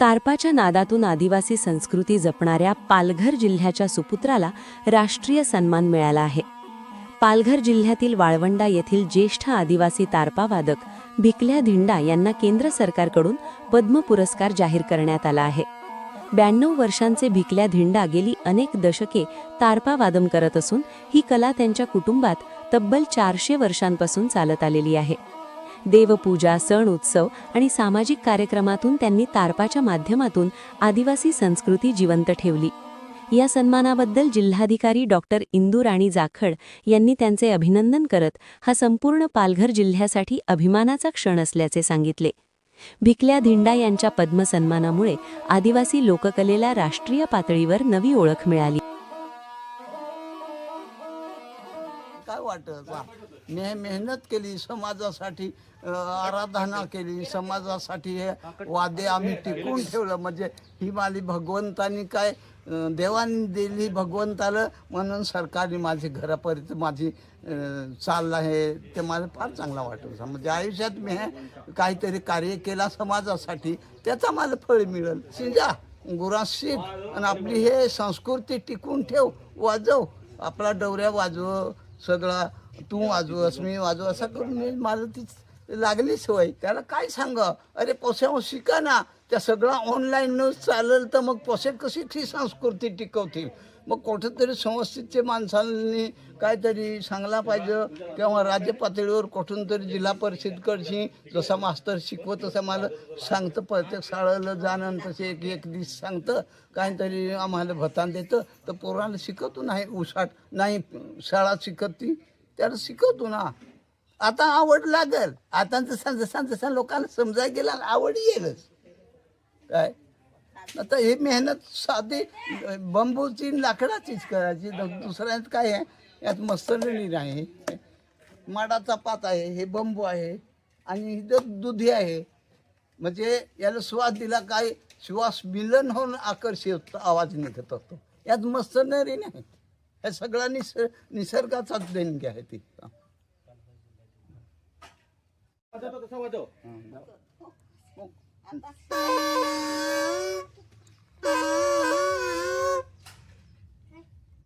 तारपाच्या नादातून आदिवासी संस्कृती जपणाऱ्या पालघर जिल्ह्याच्या सुपुत्राला राष्ट्रीय सन्मान मिळाला आहे. पालघर जिल्ह्यातील वाळवंडा येथील ज्येष्ठ आदिवासी तारपावादक भिकल्या धिंडा यांना केंद्र सरकारकडून पद्म पुरस्कार जाहीर करण्यात आला आहे. ब्याण्णव वर्षांचे भिकल्या धिंडा गेली अनेक दशके तारपावादन करत असून ही कला त्यांच्या कुटुंबात तब्बल चारशे वर्षांपासून चालत आलेली आहे. देवपूजा सण उत्सव आणि सामाजिक कार्यक्रमातून त्यांनी तारपाच्या माध्यमातून आदिवासी संस्कृती जिवंत ठेवली. या सन्मानाबद्दल जिल्हाधिकारी डॉक्टर इंदू राणी जाखड यांनी त्यांचे अभिनंदन करत हा संपूर्ण पालघर जिल्ह्यासाठी अभिमानाचा क्षण असल्याचे सांगितले. भिकल्या धिंडा यांच्या पद्मसन्मानामुळे आदिवासी लोककलेला राष्ट्रीय पातळीवर नवी ओळख मिळाली. वाटत वा मी मेहनत केली समाजासाठी आराधना केली समाजासाठी हे वादे आम्ही टिकून ठेवलं. म्हणजे ही माली भगवंतानी काय देवाने देवानी दिली भगवंताला म्हणून सरकारने माझी घरापर्यंत माझी अ, चाललं आहे ते मला फार चांगला वाटत म्हणजे आयुष्यात मी हे काहीतरी कार्य केला समाजासाठी त्याचा मला फळ मिळेल. शिंजा गुराशीप आणि आपली हे संस्कृती टिकून ठेव वाजव. आपला डवऱ्या वाजव. सगळा तू वाजवस मी वाजू असं करून मी मला ती लागली सवय. त्याला काय सांग? अरे पोस्यावर शिका ना. त्या सगळा ऑनलाईन चालेल तर मग पोसे कशी ती संस्कृती टिकवतील? मग कुठंतरी संस्थेचे माणसांनी काहीतरी सांगला पाहिजे किंवा राज्य पातळीवर कुठून तरी जिल्हा परिषदकडशी जसा मास्तर शिकवत तसं मला सांगतं प्रत्येक शाळेला जाणं तसे एक एक दिस सांगतं काहीतरी आम्हाला भतान देतं. तर पोराला शिकवतो नाही उसाट नाही शाळा शिकत ती त्याला शिकवतो ना. आता आवड लागल. आता जसा जसा जसा लोकांना समजायला गेला आवड येईलच काय? आता हे मेहनत साधी बंबूची लाकडाचीच करायची. दुसऱ्यात काय आहे? यात मस्तरणी नाही. माडाचा पात आहे हे बंबू आहे आणि इथं दुधी आहे. म्हणजे याला श्वास दिला काय श्वास मिलन होऊन आकर्षित आवाज निघत असतो यात मस्तनरी नाही. हे सगळा निस निसर्गाचाच देणगी आहे ती. आता